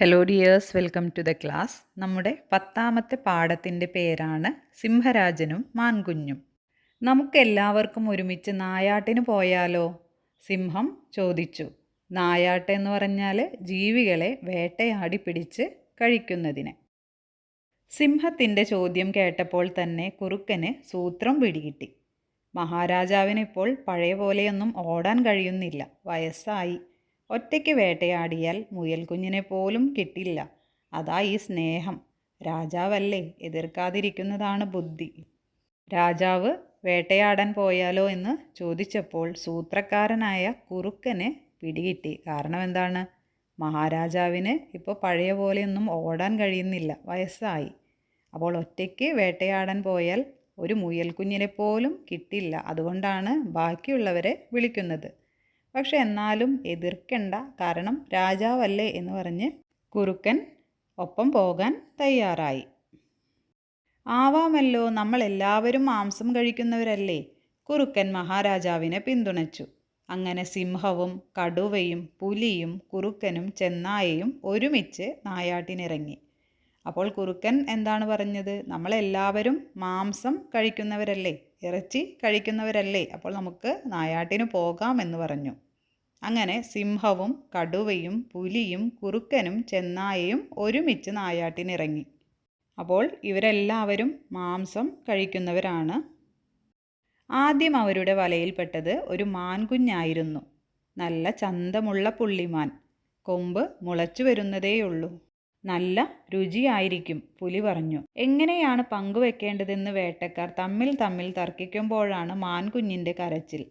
Hello dears welcome to the class നമ്മുടെ പത്താമത്തെ പാഠത്തിന്റെ പേരാണ് സിംഹരാജനും മാൻകുഞ്ഞും. നമുക്കെല്ലാവർക്കും ഒരുമിച്ച് നായാട്ടിന് പോയാലോ? സിംഹം ചോദിച്ചു. നായാട്ട് എന്ന് പറഞ്ഞാൽ ജീവികളെ വേട്ടയാടി പിടിച്ച് കഴിക്കുന്നതിന്. സിംഹത്തിന്റെ ചോദ്യം കേട്ടപ്പോൾ തന്നെ കുറുക്കന് സൂത്രം പിടികിട്ടി. മഹാരാജാവിനിപ്പോൾ പഴയ പോലെയൊന്നും ഓടാൻ കഴിയുന്നില്ല. വയസ്സായി. ഒറ്റയ്ക്ക് വേട്ടയാടിയാൽ മുയൽക്കുഞ്ഞിനെ പോലും കിട്ടില്ല. അതാ ഈ സ്നേഹം. രാജാവല്ലേ എതിർക്കാതിരിക്കുന്നതാണ് ബുദ്ധി. രാജാവ് വേട്ടയാടാൻ പോയാലോ എന്ന് ചോദിച്ചപ്പോൾ സൂത്രക്കാരനായ കുറുക്കനെ പിടികിട്ടി. കാരണം എന്താണ്? മഹാരാജാവിന് ഇപ്പോൾ പഴയ പോലെയൊന്നും ഓടാൻ കഴിയുന്നില്ല. വയസ്സായി. അപ്പോൾ ഒറ്റയ്ക്ക് വേട്ടയാടാൻ പോയാൽ ഒരു മുയൽക്കുഞ്ഞിനെ പോലും കിട്ടില്ല. അതുകൊണ്ടാണ് ബാക്കിയുള്ളവരെ വിളിക്കുന്നത്. പക്ഷെ എന്നാലും എതിർക്കണ്ട. കാരണം രാജാവല്ലേ എന്ന് പറഞ്ഞ് കുറുക്കൻ ഒപ്പം പോകാൻ തയ്യാറായി. ആവാമല്ലോ നമ്മൾ എല്ലാവരും മാംസം കഴിക്കുന്നവരല്ലേ? കുറുക്കൻ മഹാരാജാവിനെ പിന്തുണച്ചു. അങ്ങനെ സിംഹവും കടുവയും പുലിയും കുറുക്കനും ചെന്നായയും ഒരുമിച്ച് നായാട്ടിനിറങ്ങി. അപ്പോൾ കുറുക്കൻ എന്താണ് പറഞ്ഞത്? നമ്മളെല്ലാവരും മാംസം കഴിക്കുന്നവരല്ലേ? ഇറച്ചി കഴിക്കുന്നവരല്ലേ? അപ്പോൾ നമുക്ക് നായാട്ടിന് പോകാമെന്ന് പറഞ്ഞു. അങ്ങനെ സിംഹവും കടുവയും പുലിയും കുറുക്കനും ചെന്നായയും ഒരുമിച്ച് നായാട്ടിനിറങ്ങി. അപ്പോൾ ഇവരെല്ലാവരും മാംസം കഴിക്കുന്നവരാണ്. ആദ്യം അവരുടെ വലയിൽപ്പെട്ടത് ഒരു മാൻകുഞ്ഞായിരുന്നു. നല്ല ചന്തമുള്ള പുള്ളിമാൻ. കൊമ്പ് മുളച്ചു വരുന്നതേയുള്ളൂ. നല്ല രുചിയായിരിക്കും പുലി പറഞ്ഞു. എങ്ങനെയാണ് പങ്കുവെക്കേണ്ടതെന്ന് വേട്ടക്കാർ തമ്മിൽ തമ്മിൽ തർക്കിക്കുമ്പോഴാണ് മാൻകുഞ്ഞിന്റെ കരച്ചിൽ.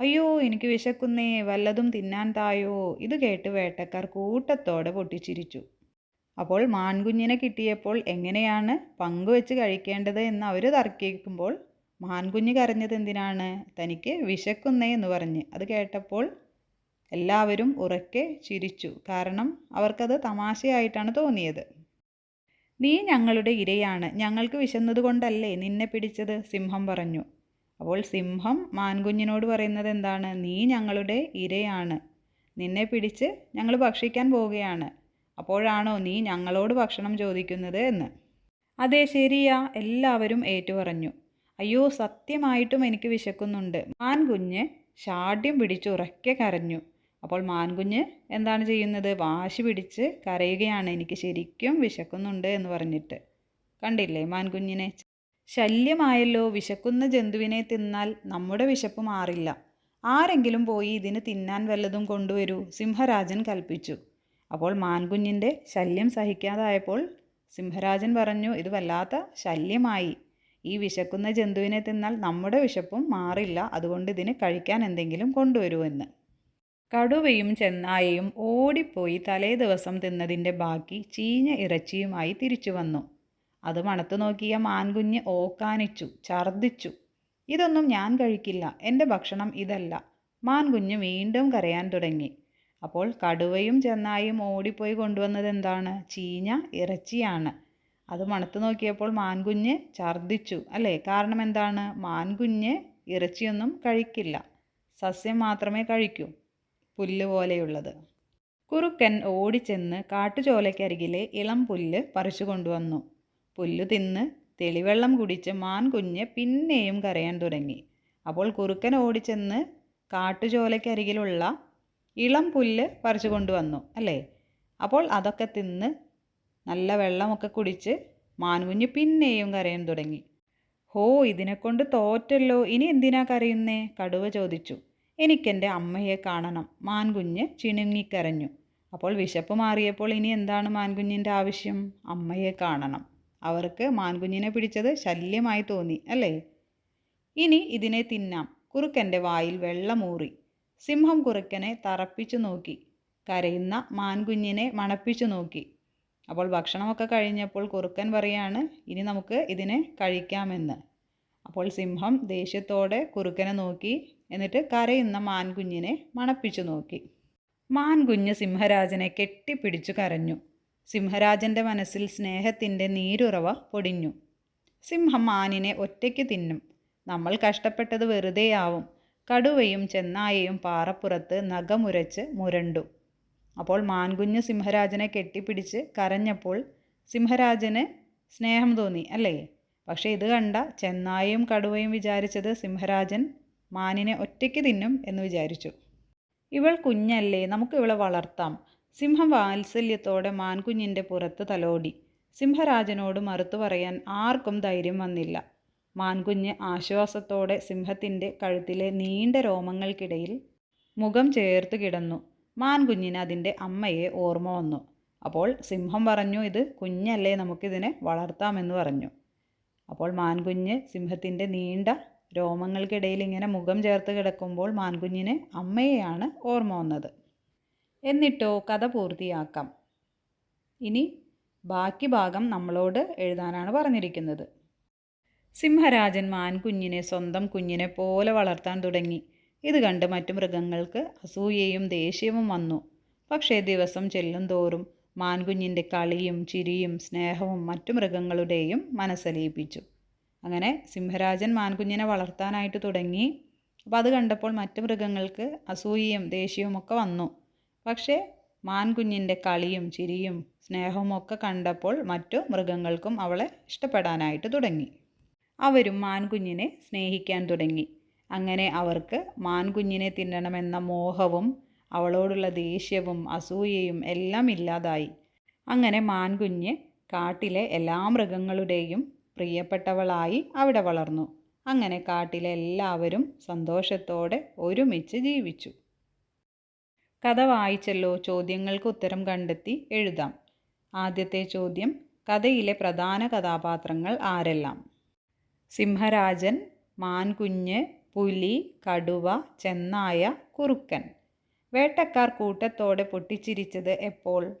അയ്യോ എനിക്ക് വിശക്കുന്നേ വല്ലതും തിന്നാൻ തായോ? ഇത് കേട്ട് വേട്ടക്കാർ കൂട്ടത്തോടെ പൊട്ടിച്ചിരിച്ചു. അപ്പോൾ മാൻകുഞ്ഞിനെ കിട്ടിയപ്പോൾ എങ്ങനെയാണ് പങ്കുവെച്ച് കഴിക്കേണ്ടത് എന്ന് അവർ തർക്കിക്കുമ്പോൾ മാൻകുഞ്ഞ് കരഞ്ഞത് എന്തിനാണ്? തനിക്ക് വിശക്കുന്നേ എന്ന് പറഞ്ഞ്. അത് കേട്ടപ്പോൾ എല്ലാവരും ഉറക്കെ ചിരിച്ചു. കാരണം അവർക്കത് തമാശയായിട്ടാണ് തോന്നിയത്. നീ ഞങ്ങളുടെ ഇരയാണ്. ഞങ്ങൾക്ക് വിശന്നതുകൊണ്ടല്ലേ നിന്നെ പിടിച്ചത്? സിംഹം പറഞ്ഞു. അപ്പോൾ സിംഹം മാൻകുഞ്ഞിനോട് പറയുന്നത് എന്താണ് നീ ഞങ്ങളുടെ ഇരയാണ്. നിന്നെ പിടിച്ച് ഞങ്ങൾ ഭക്ഷിക്കാൻ പോവുകയാണ്. അപ്പോഴാണോ നീ ഞങ്ങളോട് ഭക്ഷണം ചോദിക്കുന്നത് എന്ന്? അതെ ശരിയാ എല്ലാവരും ഏറ്റുപറഞ്ഞു. അയ്യോ സത്യമായിട്ടും എനിക്ക് വിശക്കുന്നുണ്ട്. മാൻകുഞ്ഞ് ഷാഢ്യം പിടിച്ച് ഉറക്കെ കരഞ്ഞു. അപ്പോൾ മാൻകുഞ്ഞ് എന്താണ് ചെയ്യുന്നത്? വാശി പിടിച്ച് കരയുകയാണ്. എനിക്ക് ശരിക്കും വിശക്കുന്നുണ്ട് എന്ന് പറഞ്ഞിട്ട്. കണ്ടില്ലേ മാൻകുഞ്ഞിനെ? ശല്യമായല്ലോ വിശക്കുന്ന ജന്തുവിനെ തിന്നാൽ നമ്മുടെ വിശപ്പ് മാറില്ല. ആരെങ്കിലും പോയി ഇതിന് തിന്നാൻ വല്ലതും കൊണ്ടുവരൂ സിംഹരാജൻ കൽപ്പിച്ചു. അപ്പോൾ മാൻകുഞ്ഞിന്റെ ശല്യം സഹിക്കാതായപ്പോൾ സിംഹരാജൻ പറഞ്ഞു ഇത് വല്ലാത്ത ശല്യമായി. ഈ വിശക്കുന്ന ജന്തുവിനെ തിന്നാൽ നമ്മുടെ വിശപ്പും മാറില്ല. അതുകൊണ്ട് ഇതിന് കഴിക്കാൻ എന്തെങ്കിലും കൊണ്ടുവരൂ എന്ന്. കടുവയും ചെന്നായയും ഓടിപ്പോയി തലേ ദിവസം തിന്നതിന്റെ ബാക്കി ചീഞ്ഞ ഇറച്ചിയുമായി തിരിച്ചു വന്നു. അത് മണത്തു നോക്കിയ മാൻകുഞ്ഞ് ഓക്കാനിച്ചു ഛർദ്ദിച്ചു. ഇതൊന്നും ഞാൻ കഴിക്കില്ല. എന്റെ ഭക്ഷണം ഇതല്ല. മാൻകുഞ്ഞ് വീണ്ടും കരയാൻ തുടങ്ങി. അപ്പോൾ കടുവയും ചെന്നായും ഓടിപ്പോയി കൊണ്ടുവന്നത് എന്താണ്? ചീഞ്ഞ ഇറച്ചിയാണ്. അത് മണത്തു നോക്കിയപ്പോൾ മാൻകുഞ്ഞ് ഛർദ്ദിച്ചു. അല്ലേ? കാരണം എന്താണ്? മാൻകുഞ്ഞ് ഇറച്ചിയൊന്നും കഴിക്കില്ല. സസ്യം മാത്രമേ കഴിക്കൂ. പുല്ല് പോലെയുള്ളത്. കുറുക്കൻ ഓടിച്ചെന്ന് കാട്ടുചോലയ്ക്കരികിലെ ഇളം പുല്ല് പറിച്ചു കൊണ്ടുവന്നു പുല്ല് തിന്ന് തെളിവെള്ളം കുടിച്ച് മാൻകുഞ്ഞ് പിന്നെയും കരയാൻ തുടങ്ങി. അപ്പോൾ കുറുക്കൻ ഓടിച്ചെന്ന് കാട്ടുചോലയ്ക്കരികിലുള്ള ഇളം പുല്ല് പറിച്ചു കൊണ്ടുവന്നു അല്ലേ? അപ്പോൾ അതൊക്കെ തിന്ന് നല്ല വെള്ളമൊക്കെ കുടിച്ച് മാൻകുഞ്ഞ് പിന്നെയും കരയാൻ തുടങ്ങി. ഹോ ഇതിനെക്കൊണ്ട് തോറ്റല്ലോ. ഇനി എന്തിനാ കരയുന്നേ? കടുവ ചോദിച്ചു. എനിക്കെന്റെ അമ്മയെ കാണണം. മാൻകുഞ്ഞ് ചിണുങ്ങിക്കരഞ്ഞു അപ്പോൾ വിശപ്പ് മാറിയപ്പോൾ ഇനി എന്താണ് മാൻകുഞ്ഞിന്റെ ആവശ്യം? അമ്മയെ കാണണം. അവർക്ക് മാൻകുഞ്ഞിനെ പിടിച്ചത് ശല്യമായി തോന്നി അല്ലേ? ഇനി ഇതിനെ തിന്നാം. കുറുക്കന്റെ വായിൽ വെള്ളമൂറി സിംഹം കുറുക്കനെ തറപ്പിച്ചു നോക്കി. കരയുന്ന മാൻകുഞ്ഞിനെ മണപ്പിച്ചു നോക്കി. അപ്പോൾ ഭക്ഷണമൊക്കെ കഴിഞ്ഞപ്പോൾ കുറുക്കൻ പറയാണ് ഇനി നമുക്ക് ഇതിനെ കഴിക്കാമെന്ന്. അപ്പോൾ സിംഹം ദേഷ്യത്തോടെ കുറുക്കനെ നോക്കി എന്നിട്ട് കരയുന്ന മാൻകുഞ്ഞിനെ മണപ്പിച്ചു നോക്കി. മാൻകുഞ്ഞ് സിംഹരാജനെ കെട്ടിപ്പിടിച്ചു കരഞ്ഞു. സിംഹരാജന്റെ മനസ്സിൽ സ്നേഹത്തിന്റെ നീരുറവ പൊടിഞ്ഞു. സിംഹം മാനിനെ ഒറ്റയ്ക്ക് തിന്നും. നമ്മൾ കഷ്ടപ്പെട്ടത് വെറുതെയാവും. കടുവയും ചെന്നായയും പാറപ്പുറത്ത് നഖമുരച്ച് മുരണ്ടു. അപ്പോൾ മാൻകുഞ്ഞ് സിംഹരാജനെ കെട്ടിപ്പിടിച്ച് കരഞ്ഞപ്പോൾ സിംഹരാജന് സ്നേഹം തോന്നി അല്ലേ? പക്ഷേ ഇത് കണ്ട ചെന്നായയും കടുവയും വിചാരിച്ചത് സിംഹരാജൻ മാനിനെ ഒറ്റയ്ക്ക് തിന്നും എന്ന് വിചാരിച്ചു. ഇവൾ കുഞ്ഞല്ലേ നമുക്ക് ഇവളെ വളർത്താം. സിംഹം വാത്സല്യത്തോടെ മാൻകുഞ്ഞിന്റെ പുറത്ത് തലോടി. സിംഹരാജനോട് മറുത്തു പറയാൻ ആർക്കും ധൈര്യം വന്നില്ല. മാൻകുഞ്ഞ് ആശ്വാസത്തോടെ സിംഹത്തിന്റെ കഴുത്തിലെ നീണ്ട രോമങ്ങൾക്കിടയിൽ മുഖം ചേർത്ത് കിടന്നു. മാൻകുഞ്ഞിന് അതിന്റെ അമ്മയെ ഓർമ്മ വന്നു. അപ്പോൾ സിംഹം പറഞ്ഞു ഇത് കുഞ്ഞല്ലേ നമുക്കിതിനെ വളർത്താമെന്ന് പറഞ്ഞു. അപ്പോൾ മാൻകുഞ്ഞ് സിംഹത്തിന്റെ നീണ്ട രോമങ്ങൾക്കിടയിൽ ഇങ്ങനെ മുഖം ചേർത്ത് കിടക്കുമ്പോൾ മാൻകുഞ്ഞിന് അമ്മയെയാണ് ഓർമ്മ വന്നത്. എന്നിട്ടോ കഥ പൂർത്തിയാക്കാം. ഇനി ബാക്കി ഭാഗം നമ്മളോട് എഴുതാനാണ് പറഞ്ഞിരിക്കുന്നത്. സിംഹരാജൻ മാൻകുഞ്ഞിനെ സ്വന്തം കുഞ്ഞിനെ പോലെ വളർത്താൻ തുടങ്ങി. ഇത് കണ്ട് മറ്റു മൃഗങ്ങൾക്ക് അസൂയയും ദേഷ്യവും വന്നു. പക്ഷേ ദിവസം ചെല്ലും തോറും മാൻകുഞ്ഞിന്റെ കളിയും ചിരിയും സ്നേഹവും മറ്റു മൃഗങ്ങളുടെയും മനസ്സലിയിപ്പിച്ചു. അങ്ങനെ സിംഹരാജൻ മാൻകുഞ്ഞിനെ വളർത്താനായിട്ട് തുടങ്ങി. അപ്പോൾ അത് കണ്ടപ്പോൾ മറ്റു മൃഗങ്ങൾക്ക് അസൂയയും ദേഷ്യവും ഒക്കെ വന്നു. പക്ഷേ മാൻകുഞ്ഞിന്റെ കളിയും ചിരിയും സ്നേഹവും ഒക്കെ കണ്ടപ്പോൾ മറ്റു മൃഗങ്ങൾക്കും അവളെ ഇഷ്ടപ്പെടാനായിട്ട് തുടങ്ങി. അവരും മാൻകുഞ്ഞിനെ സ്നേഹിക്കാൻ തുടങ്ങി. അങ്ങനെ അവർക്ക് മാൻകുഞ്ഞിനെ തിന്നണമെന്ന മോഹവും അവളോടുള്ള ദേഷ്യവും അസൂയയും എല്ലാം ഇല്ലാതായി. അങ്ങനെ മാൻകുഞ്ഞ് കാട്ടിലെ എല്ലാ മൃഗങ്ങളുടെയും പ്രിയപ്പെട്ടവളായി അവിടെ വളർന്നു. അങ്ങനെ കാട്ടിലെ എല്ലാവരും സന്തോഷത്തോടെ ഒരുമിച്ച് ജീവിച്ചു. കഥ വായിച്ചല്ലോ ചോദ്യങ്ങൾക്ക് ഉത്തരം കണ്ടെത്തി എഴുതാം. ആദ്യത്തെ ചോദ്യം കഥയിലെ പ്രധാന കഥാപാത്രങ്ങൾ ആരെല്ലാം? സിംഹരാജൻ മാൻകുഞ്ഞ് പുലി കടുവ ചെന്നായ കുറുക്കൻ. വേട്ടക്കാർ കൂട്ടത്തോടെ പൊട്ടിച്ചിരിച്ചത് എപ്പോൾ?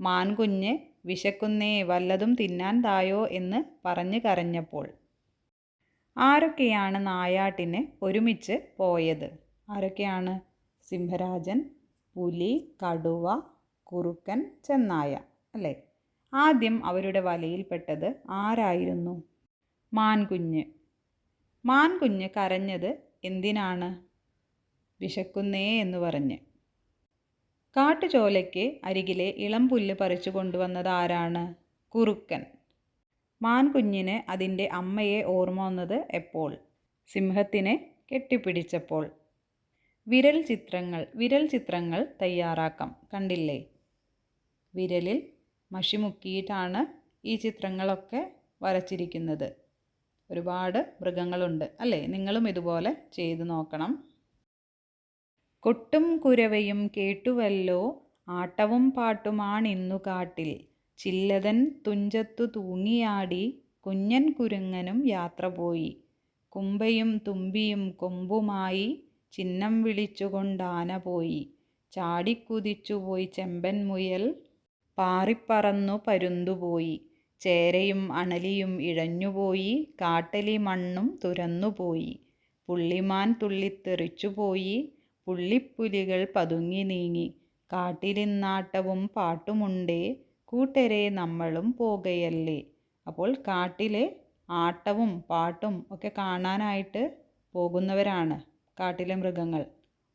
മാൻകുഞ്ഞ് വിശക്കുന്നേ വല്ലതും തിന്നാൻ തായോ എന്ന് പറഞ്ഞു കരഞ്ഞപ്പോൾ. ആരൊക്കെയാണ് നായാട്ടിന് ഒരുമിച്ച് പോയത്? ആരൊക്കെയാണ്? സിംഹരാജൻ പുലി കടുവ കുറുക്കൻ ചെന്നായ അല്ലേ? ആദ്യം അവരുടെ വലയിൽപ്പെട്ടത് ആരായിരുന്നു? മാൻകുഞ്ഞ്. മാൻകുഞ്ഞ് കരഞ്ഞത് എന്തിനാണ്? വിശക്കുന്നേ എന്ന് പറഞ്ഞ്. കാട്ടുചോലയ്ക്ക് അരികിലെ ഇളം പുല്ല് പറിച്ചു കൊണ്ടുവന്നത് ആരാണ്? കുറുക്കൻ. മാൻകുഞ്ഞിന് അതിന്റെ അമ്മയെ ഓർമ്മ വന്നത് എപ്പോൾ? സിംഹത്തിനെ കെട്ടിപ്പിടിച്ചപ്പോൾ. വിരൽ ചിത്രങ്ങൾ വിരൽ ചിത്രങ്ങൾ തയ്യാറാക്കാം. കണ്ടില്ലേ? വിരലിൽ മഷി മുക്കിയിട്ടാണ് ഈ ചിത്രങ്ങളൊക്കെ വരച്ചിരിക്കുന്നത്. ഒരുപാട് മൃഗങ്ങളുണ്ട് അല്ലേ? നിങ്ങളും ഇതുപോലെ ചെയ്തു നോക്കണം. കൊട്ടും കുരവയും കേട്ടുവല്ലോ ആട്ടവും പാട്ടുമാണിന്നു കാട്ടിൽ. ചില്ലതൻ തുഞ്ചത്തു തൂങ്ങിയാടി കുഞ്ഞൻ കുരുങ്ങനും യാത്ര പോയി. കുമ്പയും തുമ്പിയും കൊമ്പുമായി ചിഹ്നം വിളിച്ചുകൊണ്ടാന പോയി. ചാടിക്കുതിച്ചുപോയി ചെമ്പൻ മുയൽ പാറിപ്പറന്നു പരുന്തുപോയി. ചേരയും അണലിയും ഇഴഞ്ഞുപോയി. കാട്ടലി മണ്ണും തുരന്നുപോയി. പുള്ളിമാൻ തുള്ളിത്തെറിച്ചുപോയി. പുള്ളിപ്പുലികൾ പതുങ്ങി നീങ്ങി. കാട്ടിലിന്നാട്ടവും പാട്ടുമുണ്ടേ. കൂട്ടരെ നമ്മളും പോകയല്ലേ. അപ്പോൾ കാട്ടിലെ ആട്ടവും പാട്ടും ഒക്കെ കാണാനായിട്ട് പോകുന്നവരാണ്. കാട്ടിലെ മൃഗങ്ങൾ.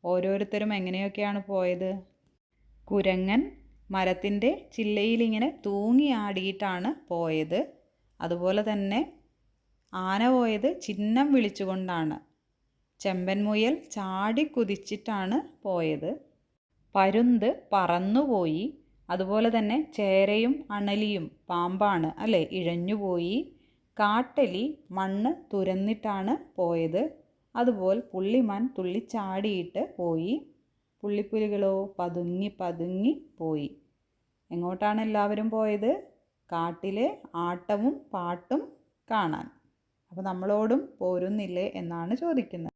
ഓരോരുത്തരും എങ്ങനെയൊക്കെയാണ് പോയത്? കുരങ്ങൻ മരത്തിന്റെ ചില്ലയിലിങ്ങനെ തൂങ്ങിയാടിയിട്ടാണ് പോയത്. അതുപോലെ തന്നെ ആന പോയത് ചിഹ്നം വിളിച്ചുകൊണ്ടാണ്. ചെമ്പൻമുയൽ ചാടി കുതിച്ചിട്ടാണ് പോയത്. പരുന്ത് പറന്നുപോയി അതുപോലെ തന്നെ ചേരയും അണലിയും പാമ്പാണ് അല്ലേ ഇഴഞ്ഞുപോയി. കാട്ടലി മണ്ണ് തുരന്നിട്ടാണ് പോയത്. അതുപോലെ പുള്ളിമാൻ തുള്ളിച്ചാടിയിട്ട് പോയി. പുള്ളിപ്പുലികളോ പതുങ്ങി പതുങ്ങി പോയി. എങ്ങോട്ടാണ് എല്ലാവരും പോയത്? കാട്ടിലെ ആട്ടവും പാട്ടും കാണാൻ. അപ്പോൾ നമ്മളോടും പോരുന്നില്ലേ എന്നാണ് ചോദിക്കുന്നത്.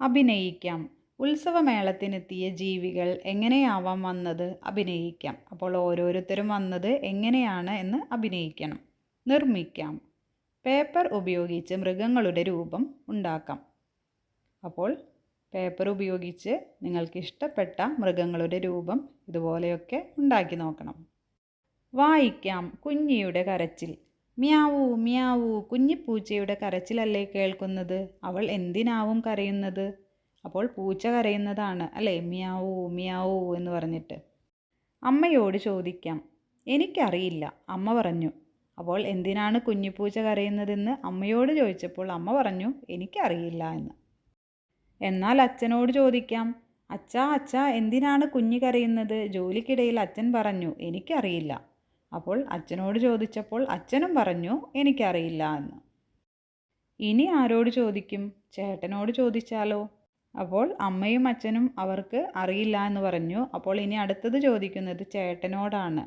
അഭിനയിക്കാം. ഉത്സവമേളത്തിനെത്തിയ ജീവികൾ എങ്ങനെയാവാം വന്നത്? അഭിനയിക്കാം. അപ്പോൾ ഓരോരുത്തരും വന്നത് എങ്ങനെയാണ് എന്ന് അഭിനയിക്കണം. നിർമ്മിക്കാം. പേപ്പർ ഉപയോഗിച്ച് മൃഗങ്ങളുടെ രൂപം ഉണ്ടാക്കാം. അപ്പോൾ പേപ്പർ ഉപയോഗിച്ച് നിങ്ങൾക്ക് ഇഷ്ടപ്പെട്ട മൃഗങ്ങളുടെ രൂപം ഇതുപോലെയൊക്കെ ഉണ്ടാക്കി നോക്കണം. വായിക്കാം കുഞ്ഞിയുടെ കരച്ചിൽ. മ്യാവൂ മ്യാവൂ കുഞ്ഞിപ്പൂച്ചയുടെ കരച്ചിലല്ലേ കേൾക്കുന്നത്? അവൾ എന്തിനാവും കരയുന്നത് അപ്പോൾ പൂച്ച കരയുന്നതാണ് അല്ലേ? മ്യാവൂ മ്യാവൂ എന്ന് പറഞ്ഞിട്ട്. അമ്മയോട് ചോദിക്കാം എനിക്കറിയില്ല അമ്മ പറഞ്ഞു. അപ്പോൾ എന്തിനാണ് കുഞ്ഞിപ്പൂച്ച കരയുന്നതെന്ന്? അമ്മയോട് ചോദിച്ചപ്പോൾ അമ്മ പറഞ്ഞു എനിക്കറിയില്ല എന്ന്. എന്നാൽ അച്ഛനോട് ചോദിക്കാം അച്ഛാ അച്ഛാ എന്തിനാണ് കുഞ്ഞ് കരയുന്നത്? ജോലിക്കിടയിൽ അച്ഛൻ പറഞ്ഞു എനിക്കറിയില്ല. അപ്പോൾ അച്ഛനോട് ചോദിച്ചപ്പോൾ അച്ഛനും പറഞ്ഞു എനിക്കറിയില്ല എന്ന്. ഇനി ആരോട് ചോദിക്കും? ചേട്ടനോട് ചോദിച്ചാലോ? അപ്പോൾ അമ്മയും അച്ഛനും അവർക്ക് അറിയില്ല എന്ന് പറഞ്ഞു. അപ്പോൾ ഇനി അടുത്തത് ചോദിക്കുന്നത് ചേട്ടനോടാണ്.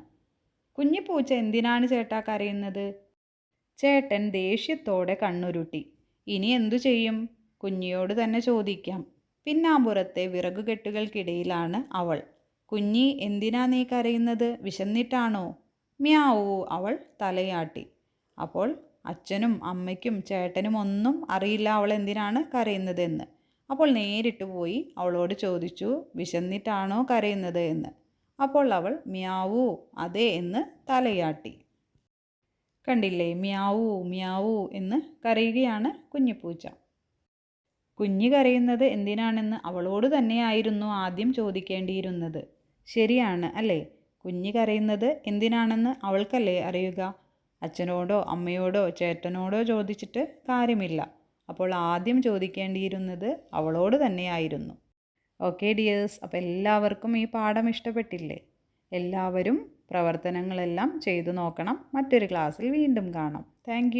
കുഞ്ഞിപ്പൂച്ച എന്തിനാണ് ചേട്ടാ കരയുന്നത്? ചേട്ടൻ ദേഷ്യത്തോടെ കണ്ണുരുട്ടി. ഇനി എന്തു ചെയ്യും? കുഞ്ഞിയോട് തന്നെ ചോദിക്കാം. പിന്നാമ്പുറത്തെ വിറകുകെട്ടുകൾക്കിടയിലാണ് അവൾ. കുഞ്ഞി എന്തിനാ നീ കരയുന്നത്? വിശന്നിട്ടാണോ? മ്യാവൂ അവൾ തലയാട്ടി. അപ്പോൾ അച്ഛനും അമ്മയ്ക്കും ചേട്ടനും ഒന്നും അറിയില്ല അവൾ എന്തിനാണ് കരയുന്നതെന്ന്. അപ്പോൾ നേരിട്ട് പോയി അവളോട് ചോദിച്ചു വിശന്നിട്ടാണോ കരയുന്നത് എന്ന്? അപ്പോൾ അവൾ മ്യാവൂ അതെ എന്ന് തലയാട്ടി. കണ്ടില്ലേ? മ്യാവൂ മ്യാവൂ എന്ന് കരയുകയാണ് കുഞ്ഞിപ്പൂച്ച. കുഞ്ഞ് കരയുന്നത് എന്തിനാണെന്ന് അവളോട് തന്നെയായിരുന്നു ആദ്യം ചോദിക്കേണ്ടിയിരുന്നത്. ശരിയാണ് അല്ലേ? കുഞ്ഞി കരയുന്നത് എന്തിനാണെന്ന് അവൾക്കല്ലേ അറിയുക? അച്ഛനോടോ അമ്മയോടോ ചേട്ടനോടോ ചോദിച്ചിട്ട് കാര്യമില്ല. അപ്പോൾ ആദ്യം ചോദിക്കേണ്ടിയിരുന്നത് അവളോട് തന്നെയായിരുന്നു. ഓക്കെ ഡിയേഴ്സ് അപ്പോൾ എല്ലാവർക്കും ഈ പാഠം ഇഷ്ടപ്പെട്ടില്ലേ? എല്ലാവരും പ്രവർത്തനങ്ങളെല്ലാം ചെയ്തു നോക്കണം. മറ്റൊരു ക്ലാസ്സിൽ വീണ്ടും കാണാം. താങ്ക്